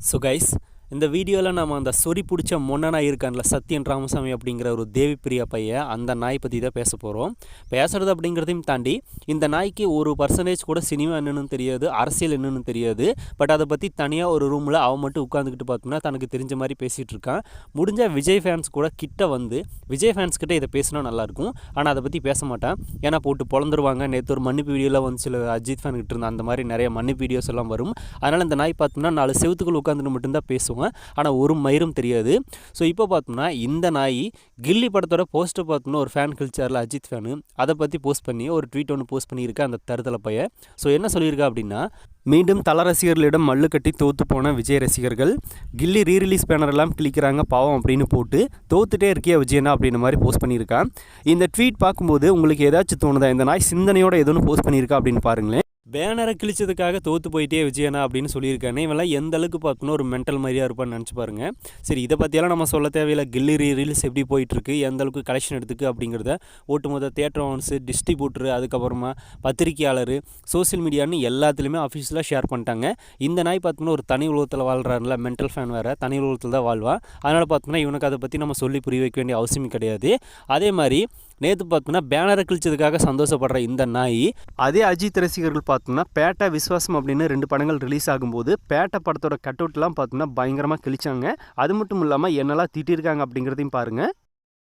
So guys இந்த வீடியோவில் நம்ம அந்த சொறி பிடிச்ச மொன்னனா இருக்கான்ல சத்யன் ராமசாமி அப்படிங்கிற ஒரு தேவி பிரியா பையன் அந்த நாய் பற்றி தான் பேச போகிறோம் பேசுகிறது அப்படிங்கிறதையும் தாண்டி இந்த நாய்க்கு ஒரு பர்சன்டேஜ் கூட சினிமா என்னன்னு தெரியாது அரசியல் என்னன்னு தெரியாது. பட் அதை பற்றி தனியாக ஒரு ரூமில் அவன் மட்டும் உட்காந்துக்கிட்டு பார்த்தோம்னா தனக்கு தெரிஞ்ச மாதிரி பேசிகிட்டு இருக்கான். முடிஞ்ச விஜய் ஃபேன்ஸ் கூட கிட்ட வந்து விஜய் ஃபேன்ஸ் கிட்ட இதை பேசினா நல்லாயிருக்கும் ஆனால் அதை பற்றி பேச மாட்டான். ஏன்னா போட்டு பொழந்துருவாங்க. நேற்று ஒரு மன்னிப்பு வீடியோவில் வந்து சில அஜித் ஃபேன் கிட்ட இருந்த அந்த மாதிரி நிறைய மன்னிப்பு வீடியோஸ் எல்லாம் வரும். அதனால் இந்த நாய் பார்த்தோம்னா நாலு செவத்துக்குள் உட்காந்துட்டு மட்டும்தான் பேசுவோம் ஆனால் ஒரு மயிரும் தெரியாது. ஸோ இப்போ பார்த்தோம்னா இந்த நாய் கில்லி படத்தோட போஸ்ட்டை பார்த்தோம்னா ஒரு ஃபேன் கல்ச்சரில் அஜித் ஃபேனு அதை பற்றி போஸ்ட் பண்ணி ஒரு ட்வீட் ஒன்று போஸ்ட் பண்ணியிருக்கேன் அந்த தருதலை பையன் ஸோ என்ன சொல்லியிருக்கா அப்படின்னா மீண்டும் தல ரசிகர்களிடம் மல்லு கட்டி தோத்து போன விஜய் ரசிகர்கள் கில்லி ரீரிலீஸ் பேனரெல்லாம் கிளிக்கிறாங்க பாவம் அப்படின்னு போட்டு தோத்துட்டே இருக்கியா விஜயனா அப்படின்ற மாதிரி போஸ்ட் பண்ணியிருக்கான் இந்த ட்வீட் பார்க்கும்போது உங்களுக்கு ஏதாச்சும் தோணுதா? இந்த நாய் சிந்தனையோட ஏதோ போஸ்ட் பண்ணியிருக்கா அப்படின்னு பாருங்களேன். பேனரை கிழிச்சதுக்காக தோற்று போயிட்டே விஜயனா அப்படின்னு சொல்லியிருக்கானே இவெல்லாம் எந்த அளவுக்கு பார்த்தோன்னா ஒரு மென்டல் மாதிரியா இருப்பான்னு நினச்சி பாருங்க. சரி இதை பற்றியெல்லாம் நம்ம சொல்ல தேவையில்லை. கில்லி ரீல்ஸ் எப்படி போயிட்டுருக்கு எந்த அளவுக்கு கலெக்ஷன் எடுத்துக்கு அப்படிங்கிறத ஒட்டுமொத்த தேட்டர் ஓன்ஸு டிஸ்ட்ரிபியூட்டர் அதுக்கப்புறமா பத்திரிக்கையாளர் சோஷியல் மீடியான்னு எல்லாத்துலேயுமே அஃபீஷியலாக ஷேர் பண்ணிட்டாங்க. இந்த நாய் பார்த்தோம்னா ஒரு தனி உலகத்தில் வாழ்கிறான்ல மென்டல் ஃபேன் வேறு தனி உலகத்தில் தான் வாழ்வான் அதனால் பார்த்தோம்னா இவனுக்கு அதை பற்றி நம்ம சொல்லி புரிய வைக்க வேண்டிய அவசியம் கிடையாது. அதே மாதிரி நேற்று பார்த்தோம்னா பேனரை கிழிச்சதுக்காக சந்தோஷப்படுற இந்த நாய் அதே அஜித் ரசிகர்கள் பார்த்தோம்னா பேட்டை விஸ்வாசம் அப்படின்னு ரெண்டு படங்கள் ரிலீஸ் ஆகும்போது பேட்டை படத்தோட கட் அவுட்லாம் பார்த்தோம்னா பயங்கரமாக கிழிச்சாங்க. அது மட்டும் இல்லாமல் என்னெல்லாம் திட்டிருக்காங்க அப்படிங்கிறதையும் பாருங்க.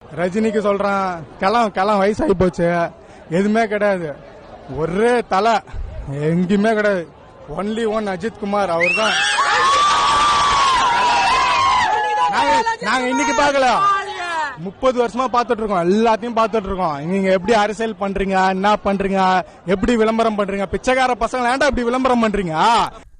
ரஜினிக்கு சொல்கிறான் கிளம் கிளம் வயசாகி போச்சு. எதுவுமே கிடையாது. ஒரே தலை. எங்கேயுமே கிடையாது. ஒன்லி ஒன் அஜித் குமார் அவர் தான் நாங்க இன்னைக்கு பார்க்கலாம் முப்பது வருஷமா பாத்துட்டு இருக்கோம் எல்லாத்தையும் பார்த்துட்டு இருக்கோம் நீங்க எப்படி அரசியல் பண்றீங்க? என்ன பண்றீங்க? எப்படி விளம்பரம் பண்றீங்க? பிச்சைக்கார பசங்க ஏன்டா இப்படி விளம்பரம் பண்றீங்க?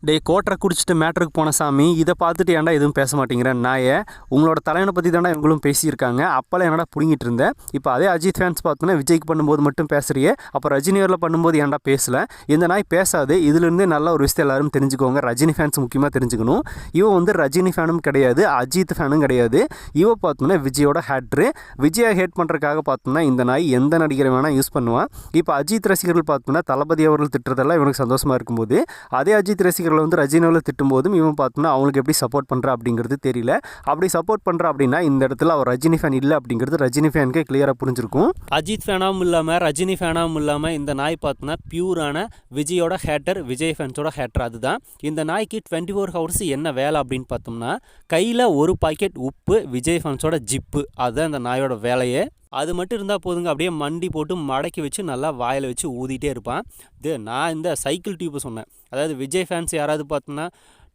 டே கோட்டரை குடிச்சிட்டு மேட்ருக்கு போன சாமி இதை பார்த்துட்டு ஏன்டா எதுவும் பேச மாட்டேங்கிறேன் நாயை? உங்களோட தலைவனை பற்றி தானே இவங்களும் பேசியிருக்காங்க. அப்போல்லாம் என்னடா புடுங்கிட்டு இருந்தேன் இப்போ அதே அஜித் ஃபேன்ஸ் பார்த்தோன்னா விஜய்க்கு பண்ணும்போது மட்டும் பேசுறியே. அப்போ ரஜினியரில் பண்ணும்போது ஏன்டா பேசல? இந்த நாய் பேசாது. இதுலேருந்தே நல்ல ஒரு விஷயத்தை எல்லாரும் தெரிஞ்சுக்கோங்க. ரஜினி ஃபேன்ஸ் முக்கியமாக தெரிஞ்சுக்கணும். இவன் வந்து ரஜினி ஃபேனும் கிடையாது அஜித் ஃபேனும் கிடையாது. இவ பார்த்தோம்னா விஜயோட ஹேட்ரு விஜயை ஹேட் பண்ணுறதுக்காக பார்த்தோம்னா இந்த நாய் எந்த நடிகரை வேணால் யூஸ் பண்ணுவான் இப்போ அஜித் ரசிகர்கள் பார்த்தோம்னா தளபதி அவர்கள் திட்டுறதெல்லாம் இவனுக்கு சந்தோஷமாக இருக்கும்போது அதே அஜித் ரசிகர்கள் வந்து ரஜினியில் திட்டும் போதும் இவன் பார்த்தோம்னா அவங்களுக்கு எப்படி சப்போர்ட் பண்ணுறா அப்படிங்கிறது தெரியல. அப்படி சப்போர்ட் பண்ணுறா அப்படின்னா இந்த இடத்துல அவர் ரஜினி ஃபேன் இல்லை அப்படிங்கிறது ரஜினி ஃபேனுக்கே கிளியராக புரிஞ்சிருக்கும். அஜித் ஃபேனாகவும் இல்லாமல் ரஜினி ஃபேனாகவும் இல்லாமல் இந்த நாய் பார்த்தோன்னா பியூரான விஜயோட ஹேட்டர் விஜய் ஃபேன்ஸோட ஹேட்டர் அதுதான். இந்த நாய்க்கு டுவெண்ட்டி ஃபோர் ஹவர்ஸ் என்ன வேலை அப்படின்னு பார்த்தோம்னா கையில் ஒரு பாக்கெட் உப்பு விஜய் ஃபேன்ஸோட ஜிப்பு. அதுதான் இந்த நாயோட வேலையே. அது மட்டும் இருந்தால் போதுங்க. அப்படியே மண்டி போட்டு மடக்கி வச்சு நல்லா வாயில் வச்சு ஊதிட்டே இருப்பான். இது நான் இந்த சைக்கிள் டியூப்பை சொன்னேன். அதாவது விஜய் ஃபேன்ஸ் யாராவது பார்த்தோன்னா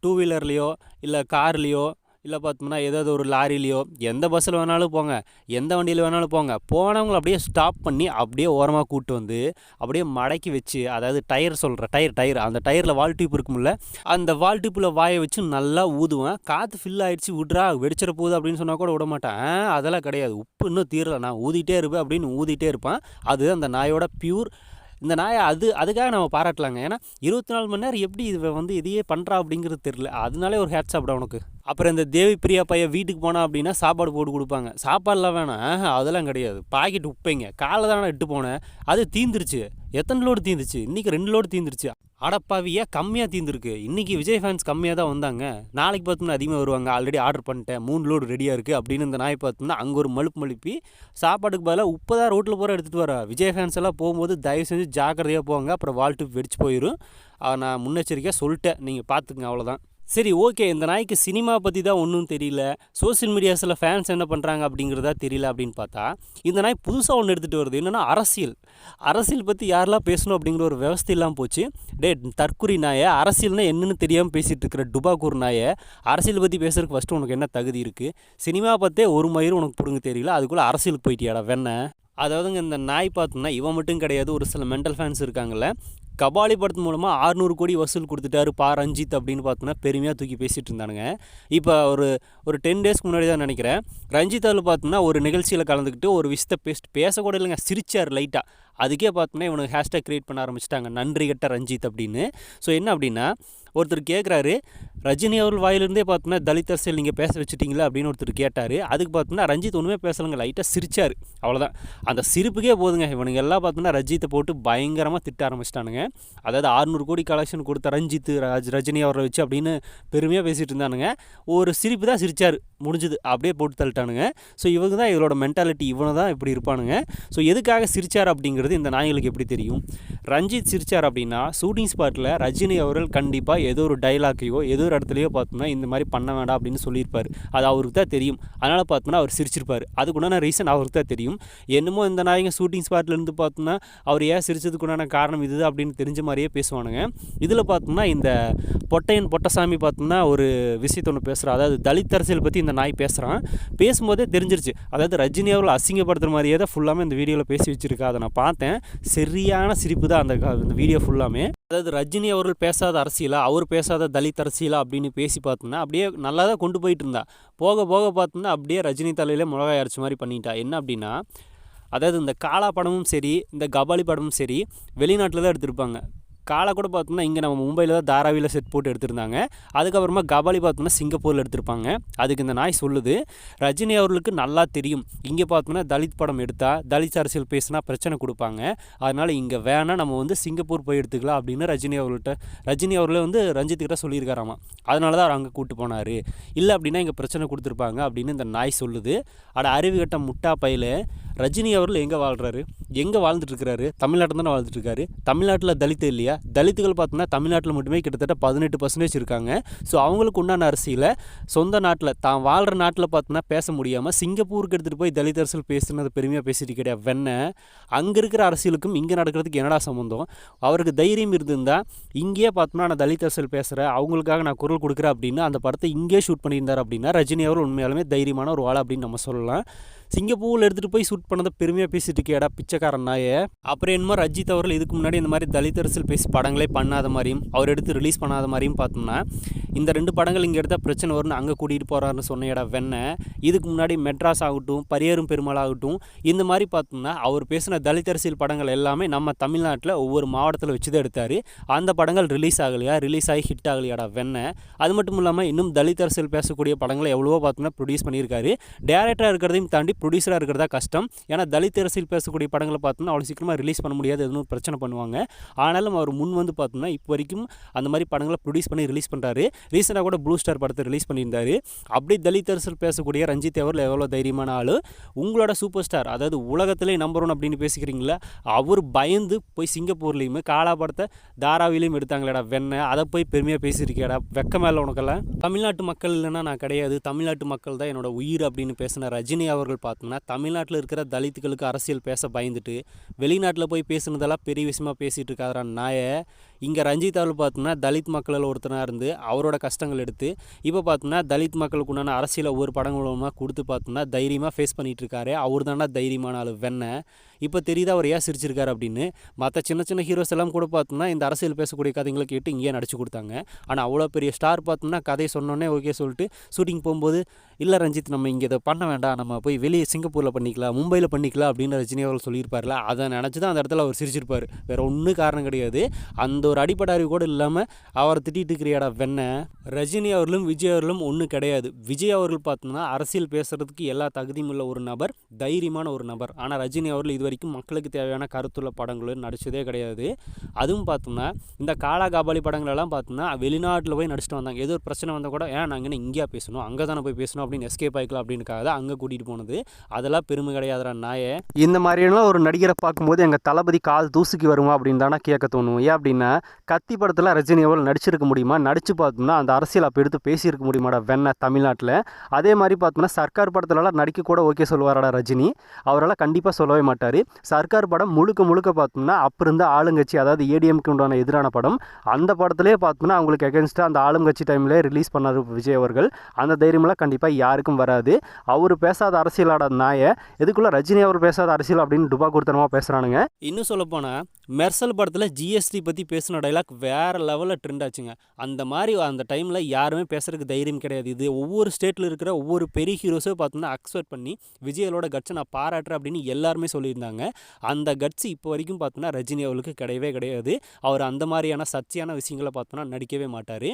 டூ வீலர்லேயோ இல்லை கார்லேயோ இல்லை பார்த்தோம்னா ஏதாவது ஒரு லாரிலேயோ எந்த பஸ்ஸில் வேணாலும் போங்க எந்த வண்டியில் வேணாலும் போங்க. போனவங்களை அப்படியே ஸ்டாப் பண்ணி அப்படியே ஓரமாக கூப்பிட்டு வந்து அப்படியே மடக்கி வச்சு அதாவது டயர் சொல்கிற டயர் டயர் அந்த டயரில் வால் டியூப் இருக்கும்ல அந்த வால் டியூப்பில் வாயை வச்சு நல்லா ஊதுவேன். காற்று ஃபில் ஆகிடுச்சு விட்றா வெடிச்சிட போகுது அப்படின்னு சொன்னால் கூட விட மாட்டேன். அதெல்லாம் கிடையாது. உப்பு இன்னும் தீரல. நான் ஊதிட்டே இருப்பேன் அப்படின்னு ஊதிட்டே இருப்பேன். அது அந்த நாயோட பியூர் இந்த நாயை அது அதுக்காக நம்ம பாராட்டலாங்க. ஏன்னா இருபத்தி நாலு மணி நேரம் எப்படி இது வந்து இதையே பண்ணுறா அப்படிங்கிறது தெரியல. அதனாலே ஒரு ஹேட் சாப்பிட உனக்கு. அப்புறம் இந்த தேவி பிரியா பையன் வீட்டுக்கு போனால் அப்படின்னா சாப்பாடு போட்டு கொடுப்பாங்க. சாப்பாடுலாம் வேணாம். ஆஹா, அதெல்லாம் கிடையாது. பாக்கெட் உப்பைங்க. காலை தானே இட்டு போனேன். அது தீந்துருச்சு. எத்தனை லோடு தீந்துருச்சு இன்றைக்கி ரெண்டு லோடு தீந்துருச்சு. அடப்பாவியா கம்மியாக தீர்ந்துருக்கு. இன்றைக்கி விஜய் ஃபேன்ஸ் கம்மியாக தான் வந்தாங்க. நாளைக்கு பார்த்தோம்னா அதிகமாக வருவாங்க. ஆல்ரெடி ஆர்டர் பண்ணிட்டேன். மூணு லோடு ரெடியாக இருக்குது அப்படின்னு இந்த நாய் பார்த்தோம்னா அங்கே ஒரு மழுப்பு மழுப்பி சாப்பாட்டுக்கு பதிலாக உப்பு தான் ரோட்டில் போகிற எடுத்துகிட்டு வர. விஜய் ஃபேன்ஸ் எல்லாம் போகும்போது தயவு செஞ்சு ஜாக்கிரதையாக போங்க. அப்புறம் வால்ட்டு வெடிச்சு போயிடும் நான் முன்னெச்சரிக்கையாக சொல்லிட்டேன். நீங்கள் பார்த்துக்குங்க அவ்வளோதான் சரி ஓகே இந்த நாய்க்கு சினிமா பற்றி தான் ஒன்றும் தெரியல. சோஷியல் மீடியாஸில் ஃபேன்ஸ் என்ன பண்ணுறாங்க அப்படிங்கிறதா தெரியல அப்படின்னு பார்த்தா இந்த நாய் புதுசாக ஒன்று எடுத்துகிட்டு வருது. என்னென்னா அரசியல். அரசியல் பற்றி யாரெல்லாம் பேசணும் அப்படிங்கிற ஒரு விவஸ்தை போச்சு. டே தற்குறி நாயை அரசியல்னா என்னென்னு தெரியாமல் பேசிகிட்டு இருக்கிற டுபாக்கூர் நாயை அரசியல் பற்றி பேசுகிறதுக்கு ஃபஸ்ட்டு உனக்கு என்ன தகுதி இருக்குது சினிமா பார்த்தே ஒரு மயிரும் உனக்கு பிடுங்க தெரியல. அதுக்குள்ளே அரசியலுக்கு போயிட்டியாடா வெண்ணை? அதாவதுங்க இந்த நாய் பார்த்தோம்னா இவன் மட்டும் கிடையாது. ஒரு சில மென்டல் ஃபேன்ஸ் இருக்காங்கல்ல கபாலி படத்து மூலமாக 600 கோடி வசூல் கொடுத்துட்டாரு பா ரஞ்சித் அப்படின்னு பார்த்தோன்னா பெருமையாக தூக்கி பேசிகிட்டு இருந்தானுங்க. இப்போ ஒரு ஒரு டென் டேஸ்க்கு முன்னாடி தான் நினைக்கிறேன். ரஞ்சித் அதில் பார்த்தோம்னா ஒரு நிகழ்ச்சியில் கலந்துக்கிட்டு ஒரு விஷயத்தை பேசி பேசக்கூட இல்லைங்க சிரிச்சார் லைட்டாக அதுக்கே பார்த்தோன்னா இவனுக்கு ஹேஷ்டேக் கிரியேட் பண்ண ஆரம்பிச்சிட்டாங்க. நன்றி கெட்ட ரஞ்சித் அப்படின்னு. ஸோ என்ன அப்படின்னா ஒருத்தர் கேட்குறாரு ரஜினி அவர்கள் வாயிலிருந்தே பார்த்தோன்னா தலித் அரசியல் நீங்கள் பேச வச்சுட்டீங்களா? அப்படின்னு ஒருத்தர் கேட்டார். அதுக்கு பார்த்தோன்னா ரஞ்சித் ஒன்றுமே பேசலைங்க லைட்டாக சிரிச்சார். அவ்வளோதான் அந்த சிரிப்புக்கே போதுங்க. இவனுங்க எல்லாம் பார்த்தோன்னா ரஜித்தை போட்டு பயங்கரமாக திட்ட ஆரம்பிச்சிட்டானுங்க. அதாவது 600 கோடி கலெக்ஷன் கொடுத்த ரஞ்சித் ராஜ் ரஜினி அவரை வச்சு அப்படின்னு பெருமையாக பேசிகிட்டு இருந்தானுங்க. ஒரு சிரிப்பு தான் சிரிச்சார். முடிஞ்சுது. அப்படியே போட்டு தள்ளிட்டானுங்க. ஸோ இவங்க தான் இவரோட மென்டாலிட்டி இவனை தான் இப்படி இருப்பானுங்க. ஸோ எதுக்காக சிரிச்சார் அப்படிங்கிறது இந்த நாய்களுக்கு எப்படி தெரியும்? ரஞ்சித் சிரிச்சார் அப்படின்னா ஷூட்டிங் ஸ்பாட்டில் ரஜினி அவர்கள் கண்டிப்பாக ஏதோ ஒரு டைலாக்கையோ ஏதோ ஒரு இடத்துலையோ பார்த்தோம்னா இந்த மாதிரி பண்ண வேண்டாம் அப்படின்னு சொல்லியிருப்பார். அது அவருக்கு தான் தெரியும். அதனால் பார்த்தோம்னா அவர் சிரிச்சிருப்பார். அதுக்குண்டான ரீசன் அவருக்கு தான் தெரியும். என்னமோ இந்த நாயங்க ஷூட்டிங் ஸ்பாட்லேருந்து பார்த்தோம்னா அவர் ஏன் சிரிச்சதுக்குண்டான காரணம் இது அப்படின்னு தெரிஞ்ச மாதிரியே பேசுவானுங்க. இதில் பார்த்தோம்னா இந்த பொட்டையன் பொட்டசாமி பார்த்தோம்னா ஒரு விஷயத்த ஒன்று அதாவது தலித் அரசியல் பற்றி இந்த நாய் பேசுகிறான் பேசும்போதே தெரிஞ்சிருச்சு. அதாவது ரஜினி அவர்கள் அசிங்கப்படுத்துகிற மாதிரியே தான் ஃபுல்லாமே இந்த வீடியோவில் பேசி வச்சிருக்கா. அதை நான் பார்த்தேன். சரியான சிரிப்பு தான் அந்த அந்த வீடியோ ஃபுல்லாமே அதாவது ரஜினி அவர்கள் பேசாத அரசியலா அவர் பேசாத தலித் அரசியலா அப்படின்னு பேசி பார்த்தோம்னா அப்படியே நல்லா தான் கொண்டு போயிட்டு இருந்தா. போக போக பார்த்தோம்னா அப்படியே ரஜினி தலையிலே மிளகாய் அரைச்ச மாதிரி பண்ணிட்டா. என்ன அப்படின்னா அதாவது இந்த காலா படமும் சரி இந்த கபாலி படமும் சரி வெளிநாட்டில் தான் எடுத்திருப்பாங்க. காலை கூட பார்த்தோம்னா இங்கே நம்ம மும்பையில் தான் தாராவியில் செட் போட்டு எடுத்திருந்தாங்க. அதுக்கப்புறமா கபாலி பார்த்தோம்னா சிங்கப்பூரில் எடுத்திருப்பாங்க. அதுக்கு இந்த நாய் சொல்லுது ரஜினி அவர்களுக்கு நல்லா தெரியும். இங்கே பார்த்தோம்னா தலித் படம் எடுத்தால் தலித் அரசியல் பேசினா பிரச்சனை கொடுப்பாங்க. அதனால் இங்கே வேணால் நம்ம வந்து சிங்கப்பூர் போய் எடுத்துக்கலாம் அப்படின்னு ரஜினி அவர்கள்ட்ட ரஜினி அவர்களே வந்து ரஞ்சித்துக்கிட்ட கிட்ட சொல்லியிருக்காராமா. அதனால தான் அவர் அங்கே கூட்டு போனார். இல்லை அப்படின்னா இங்கே பிரச்சனை கொடுத்துருப்பாங்க அப்படின்னு இந்த நாய் சொல்லுது. அட அறிவு கட்ட முட்டா பையில ரஜினி அவர்கள் எங்கே வாழ்கிறாரு எங்கே வாழ்ந்துட்டுருக்காரு தமிழ்நாட்டில் தானே வாழ்ந்துட்டுருக்காரு? தமிழ்நாட்டில் தலித்து இல்லையா? தலித்துகள் பார்த்தோம்னா தமிழ்நாட்டில் மட்டுமே கிட்டத்தட்ட பதினெட்டு பர்சன்டேஜ் இருக்காங்க. ஸோ அவங்களுக்கு உண்டான அரசியலை சொந்த நாட்டில் தான் வாழ்கிற நாட்டில் பார்த்தோன்னா பேச முடியாமல் சிங்கப்பூருக்கு எடுத்துகிட்டு போய் தலித் அரசியல் பேசுனது பெருமையாக பேசிட்டு கிடையாது வெண்ண அங்கே இருக்கிற அரசியலுக்கும் இங்கே நடக்கிறதுக்கு என்னடா சம்மந்தம்? அவருக்கு தைரியம் இருந்திருந்தா இங்கேயே பார்த்தோம்னா நான் தலித் அரசியல் பேசுகிறேன் அவங்களுக்காக நான் குரல் கொடுக்குறேன் அப்படின்னு அந்த படத்தை இங்கேயே ஷூட் பண்ணியிருந்தார் அப்படின்னா ரஜினி அவர் உண்மையாலுமே தைரியமான ஒரு ஆள் அப்படின்னு நம்ம சொல்லலாம். சிங்கப்பூரில் எடுத்துகிட்டு போய் ஷூட் பண்ணதை பெருமையாக பேசிட்டு இருக்கேடா பிச்சைக்காரன் நாயே. அப்புறம் என்னமோ ரஜித் அவர்கள் இதுக்கு முன்னாடி இந்த மாதிரி தலித் அரசியல் பேசி படங்களே பண்ணாத மாதிரியும் அவர் எடுத்து ரிலீஸ் பண்ணாத மாதிரியும் பார்த்தோம்னா இந்த ரெண்டு படங்கள் இங்கே எடுத்தால் பிரச்சனை வரும்னு அங்கே கூட்டிகிட்டு போகிறாருன்னு சொன்னையடா வெண்ண. இதுக்கு முன்னாடி மெட்ராஸ் ஆகட்டும் பரியரும் பெருமாள் ஆகட்டும் இந்த மாதிரி பார்த்தோம்னா அவர் பேசின தலித் அரசியல் படங்கள் எல்லாமே நம்ம தமிழ்நாட்டில் ஒவ்வொரு மாவட்டத்தில் வச்சு தான் எடுத்தார். அந்த படங்கள் ரிலீஸ் ஆகலையா? ரிலீஸ் ஆகி ஹிட் ஆகலையாடா வெண்ண. அது மட்டும் இல்லாமல் இன்னும் தலித் அரசியல் பேசக்கூடிய படங்களை எவ்வளவோ பார்த்தோம்னா ப்ரொடியூஸ் பண்ணியிருக்காரு. டேரக்டராக இருக்கிறதையும் தாண்டி ப்ரொடியூசராக இருக்கிறதா கஷ்டம். ஏன்னா தலித் அரசியல் பேசக்கூடிய படங்களை பார்த்தோம்னா அவ்வளோ சீக்கிரமாக ரிலீஸ் பண்ண முடியாது. எதுவும் பிரச்சனை பண்ணுவாங்க. ஆனாலும் அவர் முன் வந்து பார்த்தோம்னா இப்போ வரைக்கும் அந்த மாதிரி படங்களை ப்ரொடியூஸ் பண்ணி ரிலீஸ் பண்ணுறாரு ரீசெண்டாக கூட ப்ளூ ஸ்டார் படத்தை ரிலீஸ் பண்ணியிருந்தாரு. அப்படி தலித் அரசியல் பேசக்கூடிய ரஞ்சித் அவர்கள் எவ்வளோ தைரியமான ஆள். உங்களோட சூப்பர் ஸ்டார் அதாவது உலகத்திலே நம்பர் ஒன் அப்படின்னு பேசிக்கிறீங்களா? அவர் பயந்து போய் சிங்கப்பூர்லேயுமே காலா படத்தை தாராவிலையும் எடுத்தாங்களேடா வெண்ணை. அதை போய் பெருமையாக பேசியிருக்கேடா வெக்க மேலே உனக்கெல்லாம்? தமிழ்நாட்டு மக்கள் இல்லைன்னா நான் கிடையாது. தமிழ்நாட்டு மக்கள் தான் என்னோட உயிர் அப்படின்னு பேசின ரஜினி அவர்கள் பார்த்தோம்னா தமிழ்நாட்டில் இருக்கிற தலித்துகளுக்கு அரசியல் பேச பயந்துட்டு வெளிநாட்டில் போய் பேசுனதெல்லாம் பெரிய விஷயமா பேசிகிட்டு இருக்காரா நாயை. இங்கே ரஞ்சித் பார்த்தோம்னா தலித் மக்களில் ஒருத்தனாக இருந்து அவரோட கஷ்டங்கள் எடுத்து இப்போ பார்த்தோம்னா தலித் மக்களுக்கு உண்டான அரசியல் ஒவ்வொரு படங்கள் மூலமாக கொடுத்து பார்த்தோம்னா தைரியமாக ஃபேஸ் பண்ணிகிட்டு இருக்காரு. அவர் தானே தைரியமான ஆள் வெண்ணெய் இப்போ தெரியுதா அவர் ஏன் சிரிச்சிருக்காரு அப்படின்னு? மற்ற சின்ன சின்ன ஹீரோஸ் எல்லாம் கூட பார்த்தோம்னா இந்த அரசியல் பேசக்கூடிய கதைங்களை கேட்டு இங்கேயே நடிச்சு கொடுத்தாங்க. ஆனால் அவ்வளோ பெரிய ஸ்டார் பார்த்தோம்னா கதை சொன்னோன்னே ஓகே சொல்லிட்டு ஷூட்டிங் போகும்போது இல்லை ரஞ்சித் நம்ம இங்கே இதை பண்ண வேண்டாம். நம்ம போய் வெளியே சிங்கப்பூரில் பண்ணிக்கலாம் மும்பையில் பண்ணிக்கலாம் அப்படின்னு ரஜினி அவர்கள் சொல்லியிருப்பார்ல. அதை நினச்சி தான் அந்த இடத்துல அவர் சிரிச்சிருப்பார். வேறு ஒன்றும் காரணம் கிடையாது. அந்த ஒரு அடிப்படை அறிவு கூட இல்லாமல் அவரை திட்டிட்டு இருக்கிறியாடா வெண்ண. ரஜினி அவர்களும் விஜய் அவர்களும் ஒன்றும் கிடையாது. விஜய் அவர்கள் பார்த்தோம்னா அரசியல் பேசுகிறதுக்கு எல்லா தகுதியும் உள்ள ஒரு நபர் தைரியமான ஒரு நபர். ஆனால் ரஜினி அவர்கள் இது வரைக்கும் மக்களுக்கு தேவையான கருத்துள்ள படங்களும் நடித்ததே கிடையாது. அதுவும் பார்த்தோம்னா இந்த காலா காபாலி படங்களெல்லாம் பார்த்தோம்னா வெளிநாட்டில் போய் நடிச்சுட்டு வந்தாங்க. ஏதோ ஒரு பிரச்சனை வந்தால் கூட ஏன் நாங்கள் இங்கேயா பேசணும்? அங்கே தானே போய் பேசணும்? அப்படின்னு எஸ்கேப் ஆகிக்கலாம் அப்படின்னுக்காக தான் அங்கே கூட்டிகிட்டு போனது. அதெல்லாம் பெருமை கிடையாதுடா நாயே. இந்த மாதிரியெல்லாம் ஒரு நடிகரை பார்க்கும்போது எங்கள் தளபதி கால் தூசுக்கு வருமா அப்படின்னு தானே கேட்க தோணும். ஏன் அப்படின்னா கத்தி படத்தில் ரஜினி அவர்கள் நடிச்சிருக்க முடியுமா? நடித்து பார்த்தோம்னா அந்த அரசியல் அப்போ எடுத்து பேசியிருக்க முடியுமாடா வெண்ண தமிழ்நாட்டில்? அதே மாதிரி பார்த்தோம்னா சர்க்கார் படத்துலலாம் நடிக்க கூட ஓகே சொல்லுவாராடா ரஜினி. அவரால் கண்டிப்பாக சொல்லவே மாட்டார். சர்க்கார் படம் முழுக்க முழுக்க பார்த்தோம்னா அப்போ இருந்த ஆளுங்கட்சி அதாவது ஏடிஎம்க்கு உண்டான எதிரான படம். அந்த படத்திலே பார்த்தோம்னா அவங்களுக்கு எகென்ஸ்டாக அந்த ஆளுங்கட்சி டைம்லேயே ரிலீஸ் பண்ணார் விஜய் அவர்கள். அந்த தைரியமெல்லாம் கண்டிப்பாக யாருக்கும் வராது. அவர் பேசாத அரசியலாட நாயை. எதுக்குள்ளே ரஜினி அவர் பேசாத அரசியல் அப்படின்னு டுபா கொடுத்தனமாக பேசுகிறானுங்க இன்னும் சொல்லப்போனால் மெர்சல் படத்தில் ஜிஎஸ்டி பற்றி பேசின டைலாக் வேறு லெவலில் ட்ரெண்ட் ஆச்சுங்க. அந்த மாதிரி அந்த டைமில் யாருமே பேசுறதுக்கு தைரியம் கிடையாது. இது ஒவ்வொரு ஸ்டேட்டில் இருக்கிற ஒவ்வொரு பெரிய ஹீரோஸும் பார்த்தோம்னா அக்செப்ட் பண்ணி விஜயோட கட்ஸை நான் பாராட்டுறேன் அப்படின்னு எல்லாருமே சொல்லியிருந்தாங்க. அந்த கட்ஸ் இப்போ வரைக்கும் பார்த்தோன்னா ரஜினி அவளுக்கு கிடையவே கிடையாது. அவர் அந்த மாதிரியான சர்ச்சையான விஷயங்களை பார்த்தோன்னா நடிக்கவே மாட்டார்.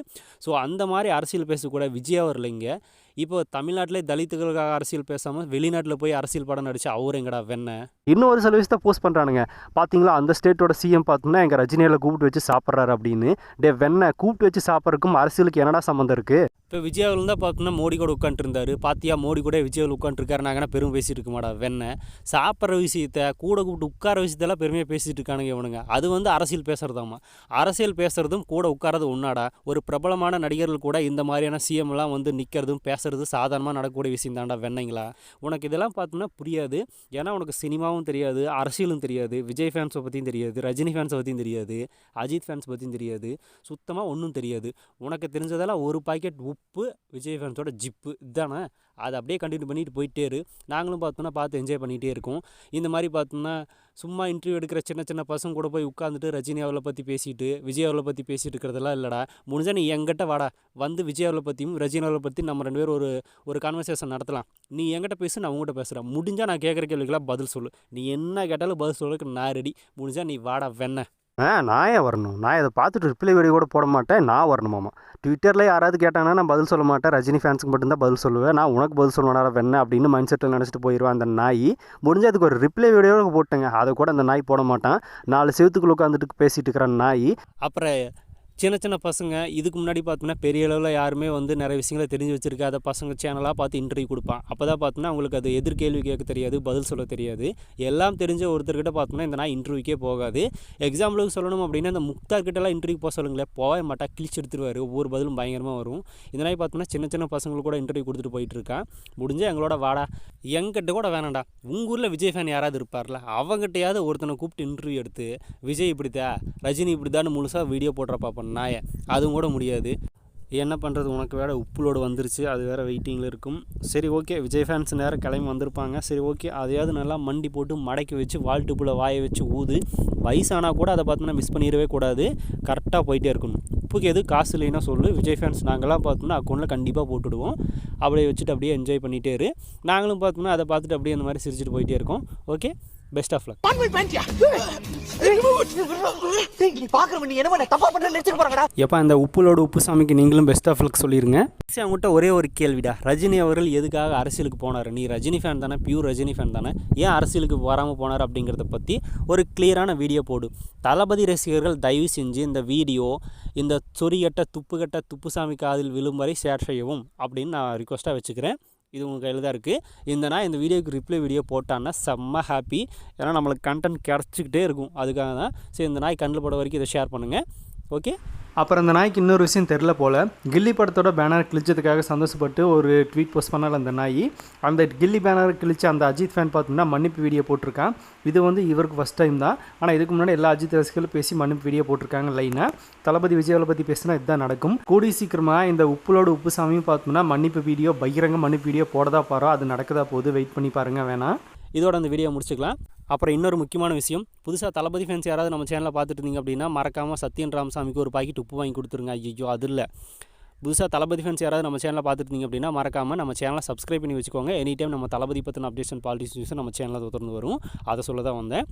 ஸோ அந்த மாதிரி அரசியல் பேசக்கூட விஜய் அவர் இல்லைங்க இப்போ தமிழ்நாட்டிலே தலித்துகளுக்காக அரசியல் பேசாமல் வெளிநாட்டில் போய் அரசியல் படம் நடிச்சு அவர் எங்கடா வெண்ண? இன்னும் ஒரு சில விஷயத்த போஸ்ட் பண்ணுறானுங்க பார்த்தீங்களா அந்த ஸ்டேட்டோட சிஎம் பார்த்தோம்னா எங்கள் ரஜினியில் கூப்பிட்டு வச்சு சாப்பிட்றாரு அப்படின்னு. டே வெண்ணெய் கூப்பிட்டு வச்சு சாப்பிட்றதுக்கும் அரசியலுக்கு என்னடா சம்மந்தம் இருக்குது இப்போ விஜய் அவர்கள் தான் பார்த்தோம்னா மோடி கூட உட்காந்துருந்தாரு பாத்தியா மோடி கூட விஜய் அவர்கள் உட்காந்துருக்காரு நாங்கன்னா பெரும் பேசிட்டு இருக்க மாடா வெண்ணெய் சாப்பிட்ற விஷயத்த கூட கூப்பிட்டு உட்கார விஷயத்தெல்லாம் பெருமையாக பேசிட்டு இருக்கானுங்க இவனுங்க. அது வந்து அரசியல் பேசுறதாமா அரசியல் பேசுறதும் கூட உட்காரது ஒன்றாடா ஒரு பிரபலமான நடிகர்கள் கூட இந்த மாதிரியான சிஎம்லாம் வந்து நிற்கிறதும் பேசுறது சாதாரணமாக நடக்கக்கூடிய விஷயம் தாண்டா வெண்ணைங்களா உனக்கு இதெல்லாம் பார்த்தோம்னா புரியாது. ஏன்னா உனக்கு சினிமாவும் தெரியாது அரசியலும் தெரியாது விஜய் ஃபேன்ஸை பற்றியும் தெரியாது ரஜினி ஃபேன்ஸை பற்றியும் தெரியாது அஜித் ஃபேன்ஸ் பற்றியும் தெரியாது சுத்தமாக ஒன்றும் தெரியாது. உனக்கு தெரிஞ்சதெல்லாம் ஒரு பாக்கெட் உப்பு விஜய் ஃபேன்ஸோட ஜிப்பு. இதுதானே? அதை அப்படியே கண்டினியூ பண்ணிட்டு போயிட்டே இரு. நாங்களும் பார்த்தோம்னா பார்த்து என்ஜாய் பண்ணிகிட்டே இருக்கோம். இந்த மாதிரி பார்த்தோம்னா சும்மா இன்டர்வியூ எடுக்கிற சின்ன சின்ன பசங்க கூட போய் உட்காந்துட்டு ரஜினி அவளை பற்றி பேசிட்டு விஜய் அவளை பற்றி பேசிட்டு இருக்கிறதெல்லாம் இல்லைடா. முடிஞ்சா நீ எங்கிட்ட வாடா. வந்து விஜய் அவளை பற்றியும் ரஜினி அவளை பற்றி நம்ம ரெண்டு பேரும் ஒரு ஒரு கான்வர்சேஷன் நடத்தலாம். நீ என்கிட்ட பேசு நான் உங்ககிட்ட பேசுகிறேன் முடிஞ்சால் நான் கேட்குற கேள்விக்கெல்லாம் பதில் சொல்லு. நீ என்ன கேட்டாலும் பதில் சொல்லுறதுக்கு நான் ரெடி முடிஞ்சா நீ வாடா வெண்ண. ஆ ஏன் வரணும்? நான் இதை பார்த்துட்டு ரிப்ளை வீடியோ கூட போட மாட்டேன். நான் வரணுமாமா ட்விட்டரில் யாராவது கேட்டாங்கன்னா நான் பதில் சொல்ல மாட்டேன். ரஜினி ஃபேன்ஸுக்கு மட்டும்தான் பதில் சொல்லுவேன். நான் உனக்கு பதில் சொல்லுவேன் வெண்ண அப்படின்னு மைண்ட் செட்டில் நினச்சிட்டு போயிடுவேன் அந்த நாய். முடிஞ்ச அதுக்கு ஒரு ரிப்ளை வீடியோ போட்டேங்க அதை கூட அந்த நாய் போட மாட்டான். நாலு செவத்துக்குள்ள உட்காந்துட்டு பேசிட்டு இருக்கிற நாய். அப்புறம் சின்ன சின்ன பசங்க இதுக்கு முன்னாடி பார்த்தோம்னா பெரிய அளவில் யாருமே வந்து நிறைய விஷயங்களை தெரிஞ்சு வச்சுருக்காத பசங்க சேனலாக பார்த்து இன்டர்வியூ கொடுப்பான். அப்போ தான் பார்த்தோம்னா அவங்களுக்கு அது எதிர்கேள்வி கேட்க தெரியாது பதில் சொல்ல தெரியாது. எல்லாம் தெரிஞ்ச ஒருத்தர்கிட்ட பார்த்தோம்னா இந்த நான் இன்டர்வியூக்கே போகாது. எக்ஸாம்பிளுக்கு சொல்லணும் அப்படின்னா இந்த முக்தார்கிட்டலாம் இன்டர்வியூ போக சொல்லுங்களேன். போகவே மாட்டா கிழிச்சு எடுத்துருவார். ஒவ்வொரு பதிலும் பயங்கரமாக வரும். இதனால் பார்த்தோம்னா சின்ன சின்ன பசங்களுக்கு கூட இன்டர்வியூ கொடுத்துட்டு போயிட்டு இருக்கான் முடிஞ்சால் எங்களோட வாடா. எங்கிட்ட கூட வேணாண்டா உங்கள் ஊரில் விஜய் ஃபேன் யாராவது இருப்பார்ல? அவங்ககிட்டயாவது ஒருத்தனை கூப்பிட்டு இன்டர்வியூ எடுத்து விஜய் இப்படித்தா ரஜினி இப்படித்தான்னு முழுசாக வீடியோ போடுற பார்ப்பேன் நாயை. அதுவும் கூட முடியாது. என்ன பண்ணுறது உனக்கு வேறு உப்புலோடு வந்துருச்சு. அது வேறு வெயிட்டிங்கில் இருக்கும். சரி ஓகே விஜய் ஃபேன்ஸ் நேரம் கிளம்பி வந்திருப்பாங்க. சரி ஓகே அதையாவது நல்லா மண்டி போட்டு மடக்கி வச்சு வாழ்ட்டுப்புல வாயை வச்சு ஊது வயசானா கூட அதை பார்த்தோன்னா மிஸ் பண்ணிடவே கூடாது. கரெக்டாக போயிட்டே இருக்கணும். உப்புக்கு எது காசு இல்லைன்னா சொல்லு. விஜய் ஃபேன்ஸ் நாங்களாம் பார்த்தோம்னா அக்கௌண்ட்டில் கண்டிப்பாக போட்டுடுவோம். அப்படியே வச்சுட்டு அப்படியே என்ஜாய் பண்ணிகிட்டே இரு. நாங்களும் பார்த்தோம்னா அதை பார்த்துட்டு அப்படியே அந்த மாதிரி சிரிச்சிட்டு போயிட்டே இருக்கோம். ஓகே பெஸ்ட் ஆஃப் லக் நீ பாக்குறவன் நீ என்ன தப்பா பண்ற நினைச்சிட்டு போறாங்கடா. எப்போ அந்த உப்புலோட உப்பு சாமிக்கு நீங்களும் பெஸ்ட் ஆஃப் லக் சொல்லிடுங்க சரி அவங்ககிட்ட ஒரே ஒரு கேள்விடா. ரஜினி அவர்கள் எதுக்காக அரசியலுக்கு போனார்? நீ ரஜினி ஃபேன் தானே? பியூர் ரஜினி ஃபேன் தானே? ஏன் அரசியலுக்கு வராமல் போனார் அப்படிங்கிறத பற்றி ஒரு கிளியரான வீடியோ போடு. தளபதி ரசிகர்கள் தயவு செஞ்சு இந்த வீடியோ இந்த சொறிகட்ட துப்புகட்ட துப்புசாமி காதில் விழும் வரை ஷேர் செய்யவும் அப்படின்னு நான் ரிக்வஸ்ட்டாக வச்சுக்கிறேன். இது உங்கள் கையில் தான் இருக்குது இந்த நான் இந்த வீடியோக்கு ரிப்ளை வீடியோ போட்டான்னா செம்ம ஹாப்பி ஏன்னா நம்மளுக்கு கண்டென்ட் கிடச்சிக்கிட்டே இருக்கும். அதுக்காக தான். சரி இந்த நாய் கண்ணில் போட வரைக்கும் இதை ஷேர் பண்ணுங்கள் ஓகே? அப்புறம் அந்த நாய்க்கு இன்னொரு விஷயம் தெரில போல். கில்லி படத்தோட பேனர் கிழிச்சதுக்காக சந்தோஷப்பட்டு ஒரு ட்வீட் போஸ்ட் பண்ணால் அந்த நாய். அந்த கில்லி பேனர் கிழிச்ச அந்த அஜித் ஃபேன் பார்த்தோம்னா மன்னிப்பு வீடியோ போட்டிருக்கான். இது வந்து இவருக்கு ஃபஸ்ட் டைம் தான். ஆனால் இதுக்கு முன்னாடி எல்லா அஜித் ரசிகர்களும் பேசி மன்னிப்பு வீடியோ போட்டிருக்காங்க லைனாக தளபதி விஜயாவை பற்றி பேசினா இதுதான் நடக்கும். கூடி சீக்கிரமாக இந்த உப்புலோட உப்பு சாமியும் பார்த்தோம்னா மன்னிப்பு வீடியோ பகிரங்க மன்னிப்பு வீடியோ போடதா பாரோ? அது நடக்குதா போகுது? வெயிட் பண்ணி பாருங்கள் வேணாம். இதோட அந்த வீடியோ முடிச்சுக்கலாம். அப்புறம் இன்னொரு முக்கியமான விஷயம் புதுசாக தளபதி ஃபேன்ஸ் யாராவது நம்ம சேனலில் பார்த்துட்டு இருந்தீங்க அப்படின்னா மறக்காமல் சத்யன் ராமசாமிக்கு ஒரு பாக்கெட் உப்பு வாங்கி கொடுத்துருங்க. ஐயோ அது இல்லை. புதுசாக தளபதி ஃபேன்ஸ் யாராவது நம்ம சேனலில் பார்த்துருந்தீங்க அப்படின்னா மறக்காமல் நம்ம சேனலை சப்ஸ்கிரைப் பண்ணி வச்சுக்கோங்க. எனி டைம் நம்ம தளபதி பற்றின அப்டேஷன் பாலிட்டிக்ஸ் நியூஸ் நம்ம சேனலில் தொடர்ந்து வரும். அதை சொல்ல தான் வந்தேன்.